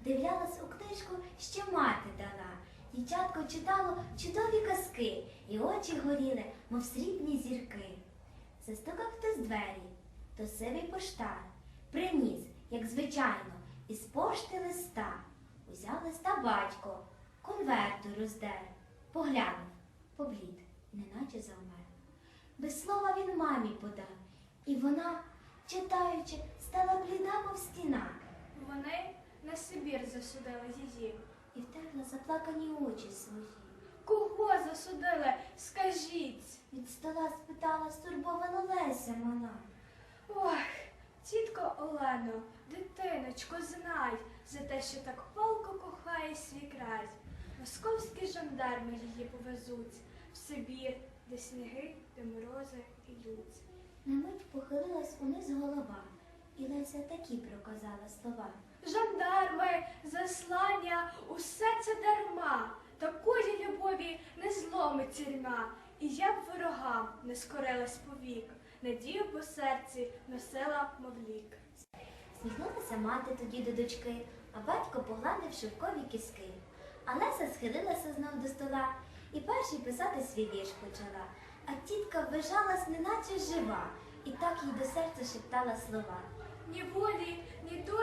Вдивлялась у книжку, що мати дала. Дівчатко читало чудові казки, і очі горіли, мов срібні зірки. Застукав хтось двері, то сивий поштар. Приніс, як звичайно, із пошти листа. Узяв листа батько, конверту роздер, поглянув, поблід, неначе завмер. Без слова він мамі подав, і вона, читаючи, стала бліда, мов стіна, Вони на Сибір засудили її. і втерла заплакані очі свої. Кого засудили? Скажіть. Від стола спитала стурбована Леся мала. Ох, тітко Олено, дитиночко, знай за те, що так палко кохає свій край. Московські жандарми її повезуть в Сибір, де сніги, де морози ідуть. На мить похилилась униз голова, і Леся такі проказала слова. Жандарми, заслання, усе це дарма. Такої любові не зломить тюрма. І я б ворогам не скорилась повік, надію по серці носила мовлік. Сміхнулася мати тоді до дочки, а батько погладив шовкові кіски. А Леся схилилася знов до стола і перший писати свій вірш почала. А тітка ввижалась, неначе жива, і так їй до серця шептала слова. Ні волі, ні долі